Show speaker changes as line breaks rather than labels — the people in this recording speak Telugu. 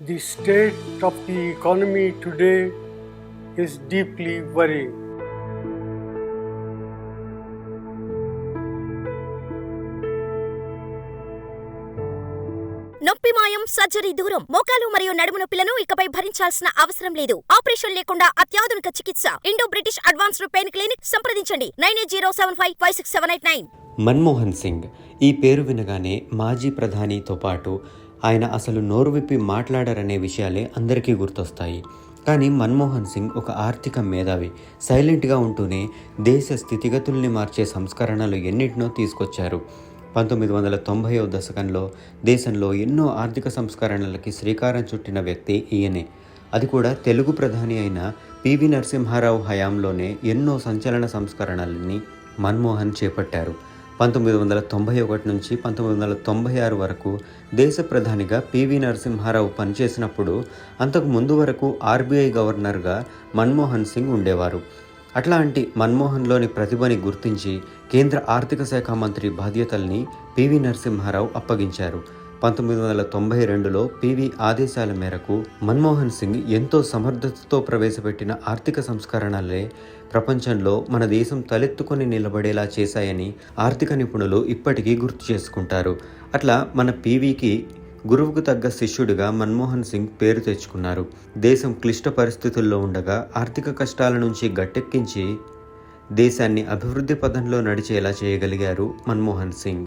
The state of the economy today is deeply worrying.
నొప్పి మాయం సర్జరీ దూరం మోకాలు మరియు నడుము నొప్పులను ఇకపై భరించాల్సిన అవసరం లేదు. ఆపరేషన్ లేకుండా అత్యాధునిక చికిత్స. Indo British advanced pain clinic సంప్రదించండి. Nine eight zero seven five five six seven eight nine.
Manmohan Singh ఈ పేరు వినగానే మాజీ ప్రధానితో పాటు ఆయన అసలు నోరు విప్పి మాట్లాడారనే విషయాలే అందరికీ గుర్తొస్తాయి. కానీ మన్మోహన్ సింగ్ ఒక ఆర్థిక మేధావి. సైలెంట్గా ఉంటూనే దేశ స్థితిగతుల్ని మార్చే సంస్కరణలు ఎన్నిటినో తీసుకొచ్చారు. పంతొమ్మిది వందల తొంభైవ దశకంలో దేశంలో ఎన్నో ఆర్థిక సంస్కరణలకి శ్రీకారం చుట్టిన వ్యక్తి ఈయనే. అది కూడా తెలుగు ప్రధాని అయిన పివి నరసింహారావు హయాంలోనే ఎన్నో సంచలన సంస్కరణలని మన్మోహన్ చేపట్టారు. పంతొమ్మిది వందల తొంభై ఒకటి నుంచి పంతొమ్మిది వందల తొంభై ఆరు వరకు దేశ ప్రధానిగా పివి నరసింహారావు పనిచేసినప్పుడు అంతకు ముందు వరకు ఆర్బీఐ గవర్నర్గా మన్మోహన్ సింగ్ ఉండేవారు. అట్లాంటి మన్మోహన్లోని ప్రతిభని గుర్తించి కేంద్ర ఆర్థిక శాఖ మంత్రి బాధ్యతల్ని పివి నరసింహారావు అప్పగించారు. పంతొమ్మిది వందల తొంభై రెండులో పివి ఆదేశాల మేరకు మన్మోహన్ సింగ్ ఎంతో సమర్థతతో ప్రవేశపెట్టిన ఆర్థిక సంస్కరణలే ప్రపంచంలో మన దేశం తలెత్తుకొని నిలబడేలా చేశాయని ఆర్థిక నిపుణులు ఇప్పటికీ గుర్తు చేసుకుంటారు. అట్లా మన పీవీకి గురువుకు తగ్గ శిష్యుడిగా మన్మోహన్ సింగ్ పేరు తెచ్చుకున్నారు. దేశం క్లిష్ట పరిస్థితుల్లో ఉండగా ఆర్థిక కష్టాల నుంచి గట్టెక్కించి దేశాన్ని అభివృద్ధి పథంలో నడిచేలా చేయగలిగారు మన్మోహన్ సింగ్.